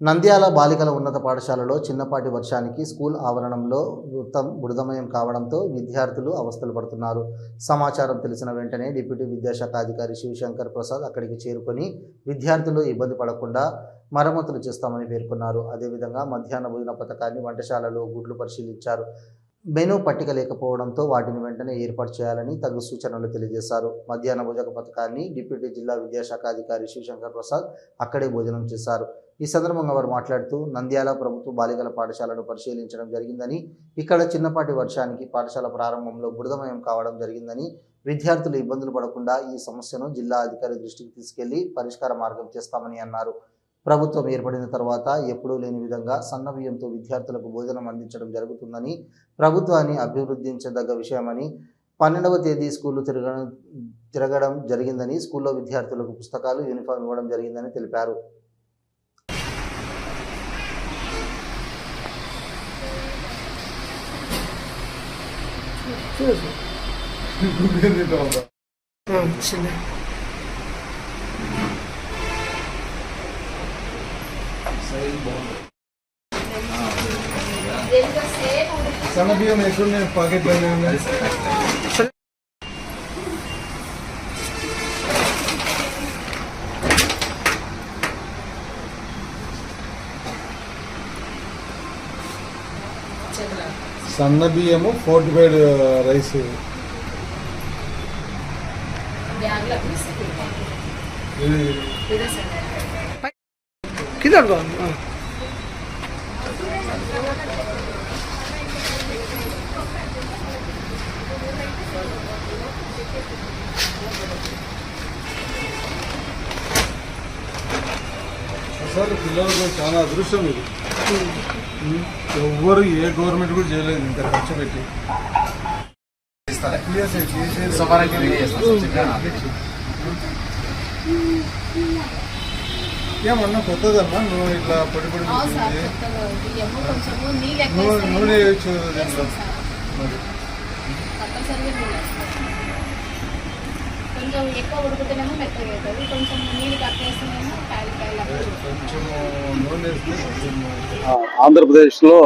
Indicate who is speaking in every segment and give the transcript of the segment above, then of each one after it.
Speaker 1: నంద్యాల బాలికల ఉన్నత పాఠశాలలో చిన్నపాటి వర్షానికి స్కూల్ ఆవరణంలో వృత్తం బుడిదమయం కావడంతో విద్యార్థులు అవస్థలు పడుతున్నారు. సమాచారం తెలిసిన వెంటనే డిప్యూటీ విద్యాశాఖ అధికారి శివశంకర్ ప్రసాద్ అక్కడికి చేరుకొని విద్యార్థులు ఇబ్బంది పడకుండా మరమ్మతులు చేస్తామని పేర్కొన్నారు. అదేవిధంగా మధ్యాహ్న భోజన పథకాన్ని వంటశాలలో గుడ్లు పరిశీలించారు. మెనూ పట్టిక లేకపోవడంతో వాటిని వెంటనే ఏర్పాటు చేయాలని తగు సూచనలు తెలియజేశారు. మధ్యాహ్న భోజన పథకాన్ని డిప్యూటీ జిల్లా విద్యాశాఖ అధికారి శివశంకర్ ప్రసాద్ అక్కడే భోజనం చేశారు. ఈ సందర్భంగా వారు మాట్లాడుతూ నంద్యాల ప్రభుత్వ బాలికల పాఠశాలను పరిశీలించడం జరిగిందని ఇక్కడ చిన్నపాటి వర్షానికి పాఠశాల ప్రారంభంలో బురదమయం కావడం జరిగిందని విద్యార్థులు ఇబ్బందులు పడకుండా ఈ సమస్యను జిల్లా అధికారి దృష్టికి తీసుకెళ్ళి పరిష్కార మార్గం చేస్తామని అన్నారు. ప్రభుత్వం ఏర్పడిన తర్వాత ఎప్పుడూ లేని విధంగా సన్న విద్యార్థులకు భోజనం అందించడం జరుగుతుందని ప్రభుత్వాన్ని అభివృద్ధించదగ్గ విషయమని పన్నెండవ తేదీ స్కూలు తిరగడం తిరగడం జరిగిందని స్కూల్లో విద్యార్థులకు పుస్తకాలు యూనిఫామ్ ఇవ్వడం జరిగిందని తెలిపారు.
Speaker 2: Yapıyoruz
Speaker 3: mu? Bugün de oldu. Hı, şimdi. Sana bir meşhur ne paket dönemler. Çekil. సన్న బియ్యము ఫోర్టిఫైడ్ రైస్ ఇది
Speaker 2: కింద అడుగు ఆ.
Speaker 3: అసలు పిల్లలకు చాలా అదృష్టం ఇది ఎవ్వరు ఏ గవర్నమెంట్ కూడా చేయలేదు ఇంత ఖర్చు పెట్టి. ఏమన్నా కొత్తదమ్మా? నువ్వు ఇట్లా పొడి పొడి నూనె వేయచ్చు.
Speaker 4: కొంచెం ఎక్కువ ఉడుకుతేనేమో మెత్తగా అవుతుంది కొంచెం నీళ్ళు తక్కువ వేస్తేనేమో కాయలు కాయలు అట్లా
Speaker 3: కొంచెం నూనె వేస్తే కొంచెం
Speaker 5: ఆంధ్రప్రదేశ్లో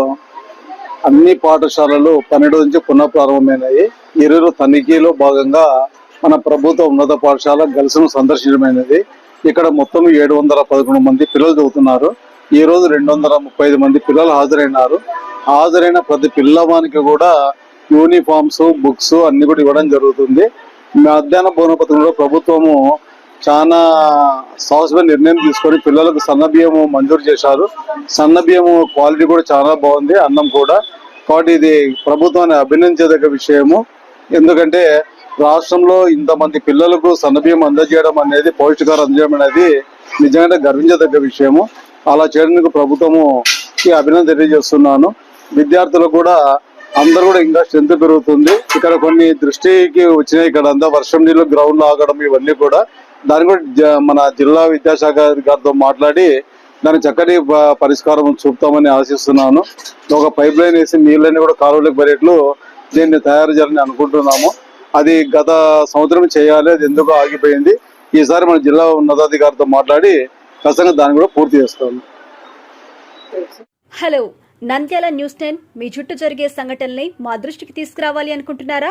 Speaker 5: అన్ని పాఠశాలలు పన్నెండు నుంచి పునః ప్రారంభమైనాయి. ఇరువురు తనిఖీలో భాగంగా మన ప్రభుత్వ ఉన్నత పాఠశాల గల్స్ను సందర్శనమైనది ఇక్కడ మొత్తం ఏడు వందల పదకొండు మంది పిల్లలు చదువుతున్నారు. ఈ రోజు రెండు వందల ముప్పై ఐదు మంది పిల్లలు హాజరైనారు. హాజరైన ప్రతి పిల్లవానికి కూడా యూనిఫామ్స్ బుక్స్ అన్ని కూడా ఇవ్వడం జరుగుతుంది. మధ్యాహ్న భోజన పథకంలో ప్రభుత్వము చాలా సాహసమైన నిర్ణయం తీసుకొని పిల్లలకు సన్న బియ్యము మంజూరు చేశారు. సన్న బియ్యము క్వాలిటీ కూడా చాలా బాగుంది అన్నం కూడా. కాబట్టి ఇది ప్రభుత్వాన్ని అభినందించదగ్గ విషయము. ఎందుకంటే రాష్ట్రంలో ఇంతమంది పిల్లలకు సన్న బియ్యం అందజేయడం అనేది పౌష్టికారం అందజేయడం అనేది నిజంగా గర్వించదగ్గ విషయము. అలా చేయడానికి ప్రభుత్వము అభినందన తెలియజేస్తున్నాను. విద్యార్థులకు కూడా అందరూ కూడా ఇంకా స్ట్రెంత్ పెరుగుతుంది. ఇక్కడ కొన్ని దృష్టికి వచ్చినాయి. ఇక్కడ అంతా వర్షం నీళ్ళు గ్రౌండ్ ఆగడం ఇవన్నీ కూడా దాని కూడా మన జిల్లా విద్యాశాఖ గారితో మాట్లాడి దాని చక్కటి పరిష్కారం చూపుతామని ఆశిస్తున్నాను. ఒక పైప్ లైన్ వేసి నీళ్ళని కూడా కాలువలకు పడేట్లు దీన్ని తయారు చేయాలని అనుకుంటున్నాము. అది గత సంవత్సరం చేయాలి అది ఎందుకు ఆగిపోయింది. ఈసారి మన జిల్లా ఉన్నతాధికారితో మాట్లాడి ఖచ్చితంగా దాన్ని కూడా పూర్తి చేస్తాము.
Speaker 6: హలో నంద్యాల న్యూస్ టెన్ మీ చుట్టూ జరిగే సంఘటనల్ని మా దృష్టికి తీసుకురావాలి అనుకుంటున్నారా?